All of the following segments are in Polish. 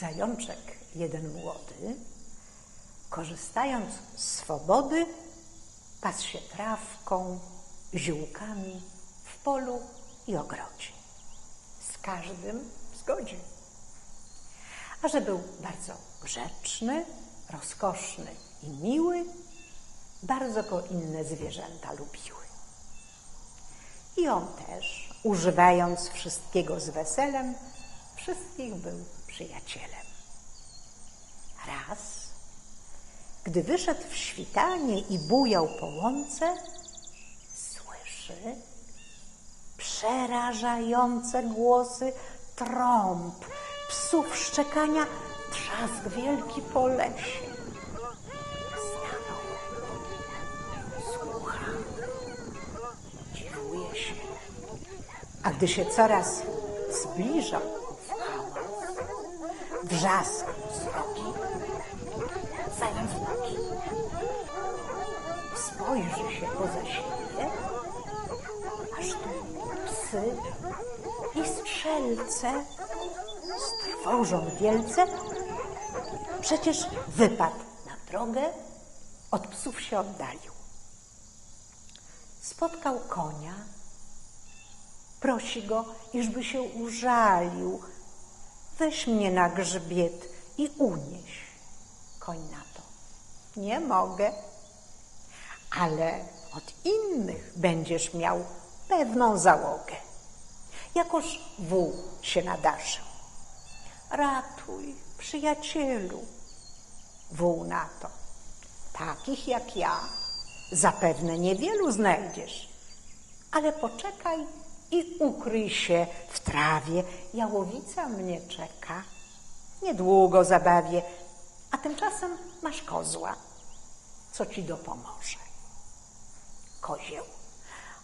Zajączek jeden młody, korzystając z swobody, pasł się trawką, ziółkami w polu i ogrodzie. Z każdym w zgodzie. A że był bardzo grzeczny, rozkoszny i miły, bardzo go inne zwierzęta lubiły. I on też, używając wszystkiego z weselem, wszystkich był przyjacielem. Raz, gdy wyszedł w świtanie i bujał po łące, słyszy przerażające głosy trąb, psów szczekania, trzask wielki po lesie. Stanął, słucha, dziwuje się. A gdy się coraz hałas, wrzask. Srogi, zając nogi, spojrzy się poza siebie, aż tu psy i strzelce strwożą wielce, przecież wypadł na drogę, od psów się oddalił. Spotkał konia, prosi go, iżby się użalił. Weź mnie na grzbiet i unieś. Koń na to. Nie mogę, ale od innych będziesz miał pewną załogę. Jakoż wół się nadarzył. Ratuj, przyjacielu. Wół na to. Takich jak ja zapewne niewielu znajdziesz, ale poczekaj i ukryj się w trawie. Jałowica mnie czeka. Niedługo zabawię, a tymczasem masz kozła, co ci dopomoże. Kozieł.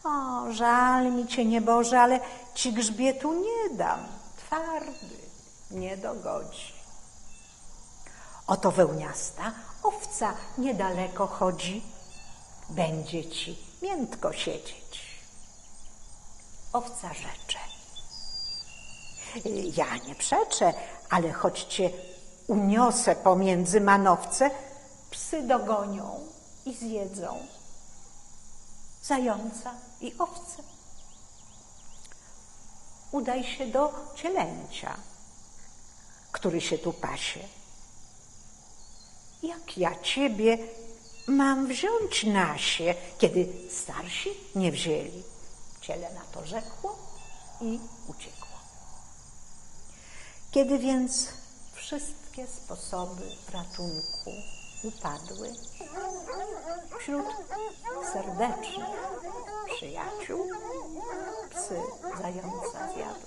O, żal mi cię, nieboże, ale ci grzbietu nie dam. Twardy, nie dogodzi. Oto wełniasta owca niedaleko chodzi. Będzie ci miętko siedzieć. Owca rzecze. Ja nie przeczę, ale choć cię uniosę pomiędzy manowce, psy dogonią i zjedzą zająca i owce. Udaj się do cielęcia, który się tu pasie. Jak ja ciebie mam wziąć nasie, kiedy starsi nie wzięli? Ciele na to rzekło i uciekło. Kiedy więc wszystkie sposoby ratunku upadły, wśród serdecznych przyjaciół psy zająca zjadł.